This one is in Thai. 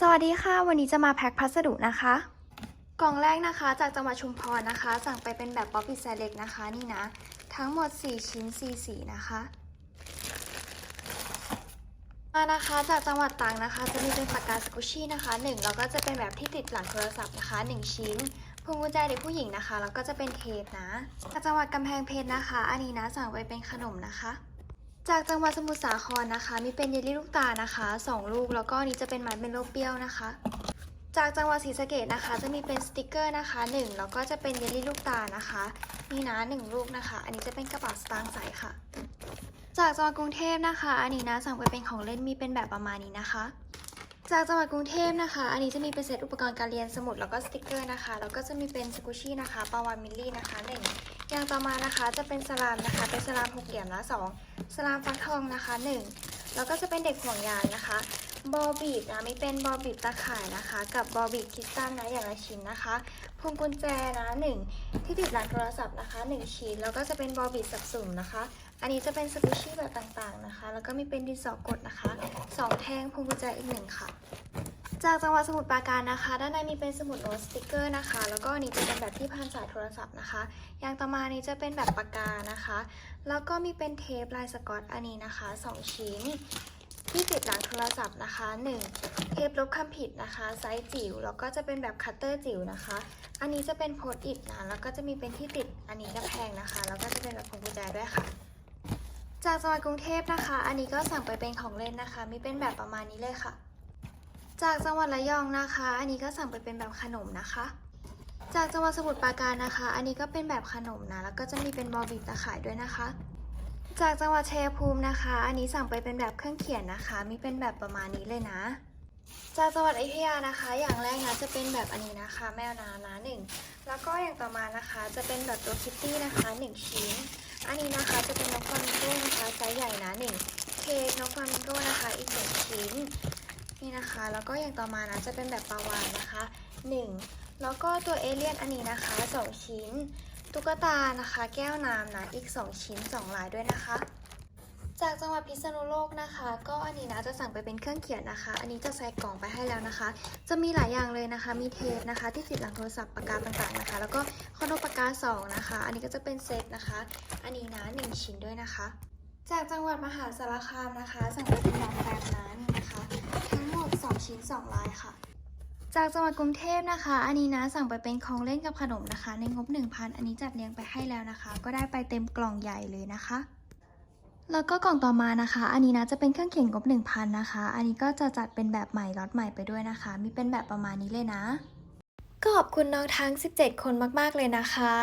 สวัสดีค่ะ วันนี้จะมาแพ็คพัสดุนะคะ กล่องแรกนะคะจากจังหวัดชุมพรนะคะ สั่งไปเป็นแบบป๊อปปี้แซเล็กนะคะนี่นะ ทั้งหมด 4 ชิ้น4สีนะคะ มานะคะจากจังหวัดตรังนะคะ จะมีเป็นปากกาสกุชชี่นะคะ1แล้วก็จะเป็นแบบที่ติดหลังโทรศัพท์นะคะ 1 ชิ้นพวงกุญแจเด็กผู้หญิงนะคะ แล้วก็จะเป็นเทปนะจากจังหวัดกำแพงเพชรนะคะ อันนี้นะสั่งไปเป็นขนมนะคะ จากจังหวัดสมุทรสาครนะคะ มีเป็นเยลลี่ลูกตานะคะ 2 ลูก แล้วก็นี้จะเป็นไม้เป็นโลเปรี้ยวนะคะ จากจังหวัดศรีสะเกดนะคะ จะมีเป็นสติกเกอร์นะคะ 1 แล้วก็จะเป็นเยลลี่ลูกตานะคะนี่นะ1ลูกนะคะ อันนี้จะเป็นกระเป๋าสตางค์ใสค่ะ จากจังหวัดกรุงเทพนะคะ อันนี้นะสั่งไปเป็นของเล่นมีเป็นแบบประมาณนี้นะคะ จากจังหวัดกรุงเทพนะคะ อันนี้จะมีเป็นเซตอุปกรณ์การเรียนสมุดแล้วก็สติกเกอร์นะคะ แล้วก็จะมีเป็นสกูชี่นะคะปาวานมิลลี่นะคะหนึ่งอย่างต่อมานะคะจะเป็นสลามนะคะ เป็นสลามหกเหลี่ยมละสองสลามฟักทองนะคะหนึ่งแล้วก็จะเป็นเด็กห่วงยางนะคะ บอบีบนะมีเป็นบอบีบตาข่ายนะคะ กับบอบีบคิสตันนะอย่างละชิ้นนะคะพวงกุญแจนะหนึ่งที่ติดหลังโทรศัพท์นะคะหนึ่งชิ้นแล้วก็จะเป็นบอบีบสับสุ่มนะคะ อันนี้จะเป็นสกูชี่แบบต่างๆนะคะ แล้วก็มีเป็นดินสอกดนะคะสองแท่งพวงกุญแจอีกหนึ่งค่ะ จากจังหวัดสมุทรปราการนะคะ ด้านในมีเป็นสมุดโน้ตสติกเกอร์นะคะ แล้วก็อันนี้จะเป็นแบบที่พันสายโทรศัพท์นะคะอย่างต่อมานี้จะเป็นแบบปากกานะคะ แล้วก็มีเป็นเทปลายสกอตอันนี้นะคะ 2 ชิ้น ที่ติดหลังโทรศัพท์นะคะ 1 เทปลบคำผิดนะคะ ไซส์จิ๋วแล้วก็จะเป็นแบบคัตเตอร์จิ๋วนะคะ อันนี้จะเป็นโพสต์อิทนะแล้วก็จะมีเป็นที่ติดอันนี้กระแพงนะคะ แล้วก็จะเป็นแบบพวงกุญแจด้วยค่ะ จากจังหวัดกรุงเทพนะคะ อันนี้ก็สั่งไปเป็นของเล่นนะคะ มีเป็นแบบประมาณนี้เลยค่ะ จากจังหวัดระยองนะคะ อันนี้ก็สั่งไปเป็นแบบขนมนะคะจากจังหวัดสมุทรปราการนะคะ อันนี้ก็เป็นแบบขนมนะ แล้วก็จะมีเป็นบอบีบตะข่ายด้วยนะคะ จากจังหวัดชัยภูมินะคะ อันนี้สั่งไปเป็นแบบเครื่องเขียนนะคะ มีเป็นแบบประมาณนี้เลยนะ จากจังหวัดอยุธยานะคะ อย่างแรกนะจะเป็นแบบอันนี้นะคะ แมวน้ำนะหนึ่งแล้วก็อย่างต่อมานะคะ จะเป็นแบบตัวคิตตี้นะคะหนึ่งชิ้น อันนี้นะคะจะเป็นน้องฟลามิงโก้นะคะไซส์ใหญ่นะหนึ่งเค้กน้องฟลามิงโก้นะคะอีกหนึ่งชิ้นนี่นะคะ แล้วก็อย่างต่อมานะจะเป็นแบบปลาวานนะคะ 1 แล้วก็ตัวเอเลี่ยนอันนี้นะคะ 2 ชิ้น ตุ๊กตานะคะ แก้วน้ำนะอีก 2 ชิ้น 2 ลายด้วยนะคะ จากจังหวัดพิษณุโลกนะคะ ก็อันนี้นะจะสั่งไปเป็นเครื่องเขียนนะคะ อันนี้จะใส่กล่องไปให้แล้วนะคะ จะมีหลายอย่างเลยนะคะ มีเทปนะคะ ที่ติดหลังโทรศัพท์ปากกาต่างๆนะคะ แล้วก็คอนโดปากกา2นะคะ อันนี้ก็จะเป็นเซตนะคะ อันนี้นะ1ชิ้นด้วยนะคะ จากจังหวัดมหาสารคามนะคะ สั่งไปเป็นแบบแบบนั้นนะคะ ทั้งหมด 2 ชิ้น 2 ลายค่ะ จากจังหวัดกรุงเทพนะคะ อันนี้นะสั่งไปเป็นของเล่นกับขนมนะคะ ในงบ 1,000 อันนี้จัดเรียงไปให้แล้วนะคะ ก็ได้ไปเต็มกล่องใหญ่เลยนะคะ แล้วก็กล่องต่อมานะคะ อันนี้นะจะเป็นเครื่องเขียนงบ 1,000 นะคะ อันนี้ก็จะจัดเป็นแบบใหม่ล็อตใหม่ไปด้วยนะคะ มีเป็นแบบประมาณนี้เลยนะก็ขอบคุณน้องทั้ง 17 คนมากๆเลยนะคะ